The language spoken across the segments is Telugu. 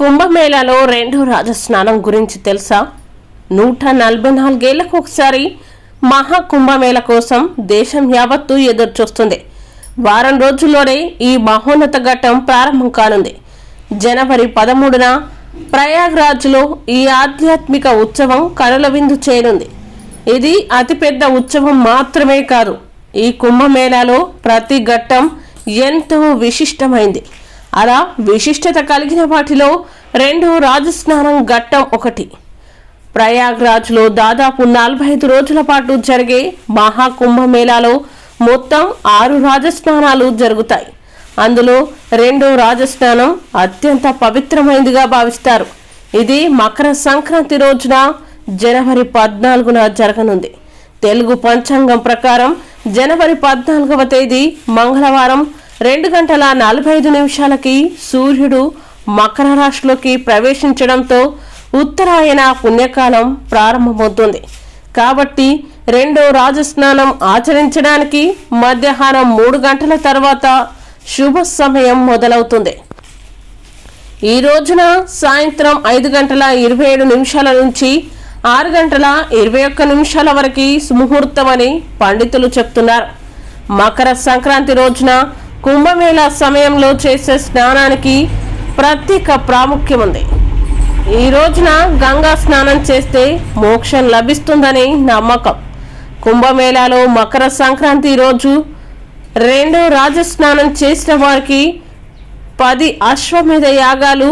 కుంభమేళాలో రెండో రాజస్నానం గురించి తెలుసా? నూట నలభై నాలుగేళ్ళకు ఒకసారి మహా కుంభమేళ కోసం దేశం యావత్తు ఎదురుచూస్తుంది. వారం రోజుల్లోనే ఈ మహోన్నత ఘట్టం ప్రారంభం కానుంది. జనవరి పదమూడున ప్రయాగ్రాజ్లో ఈ ఆధ్యాత్మిక ఉత్సవం కనుల విందు చేరుంది ఇది అతిపెద్ద ఉత్సవం మాత్రమే కాదు ఈ కుంభమేళాలో ప్రతి ఘట్టం ఎంతో విశిష్టమైంది. అలా విశిష్టత కలిగిన వాటిలో రెండు రాజస్నానం ఘట్టం ఒకటి. ప్రయాగ్రాజ్లో దాదాపు నలభై ఐదు రోజుల పాటు జరిగే మహాకుంభమేళాలో మొత్తం ఆరు రాజస్నానాలు జరుగుతాయి. అందులో రెండో రాజస్నానం అత్యంత పవిత్రమైనదిగా భావిస్తారు. ఇది మకర సంక్రాంతి రోజున జనవరి పద్నాలుగున జరగనుంది. తెలుగు పంచాంగం ప్రకారం జనవరి పద్నాలుగవ తేదీ మంగళవారం రెండు గంటల నలభై ఐదు నిమిషాలకి సూర్యుడు మకర రాశిలోకి ప్రవేశించడంతో ఉత్తరాయణ పుణ్యకాలం ప్రారంభమవుతుంది. కాబట్టి రెండో రాజస్నానం ఆచరించడానికి మధ్యాహ్నం మూడు గంటల తర్వాత శుభ సమయం మొదలవుతుంది. ఈ రోజున సాయంత్రం ఐదు గంటల ఇరవై ఏడు నిమిషాల నుంచి ఆరు గంటల ఇరవై ఒక్క నిమిషాల వరకు సుముహూర్తమని పండితులు చెప్తున్నారు. మకర సంక్రాంతి రోజున కుంభమేళా సమయంలో చేసే స్నానానికి ప్రత్యేక ప్రాముఖ్యం ఉంది ఈ రోజున గంగా స్నానం చేస్తే మోక్షం లభిస్తుందని నమ్మకం. కుంభమేళాలో మకర సంక్రాంతి రోజు రెండో రాజస్నానం చేసిన వారికి పది అశ్వమేధ యాగాలు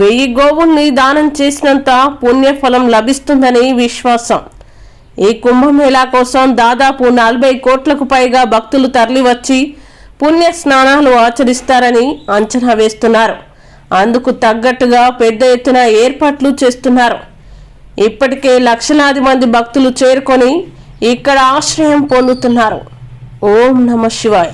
వెయ్యి గోవుల్ని దానం చేసినంత పుణ్యఫలం లభిస్తుందని విశ్వాసం. ఈ కుంభమేళా కోసం దాదాపు నలభై కోట్లకు పైగా భక్తులు తరలివచ్చి పుణ్య స్నానాలు ఆచరిస్తారని అంచనా వేస్తున్నారు. అందుకు తగ్గట్టుగా పెద్ద ఎత్తున ఏర్పాట్లు చేస్తున్నారు. ఇప్పటికే లక్షలాది మంది భక్తులు చేరుకొని ఇక్కడ ఆశ్రయం పొందుతున్నారు. ఓం నమ శివాయ.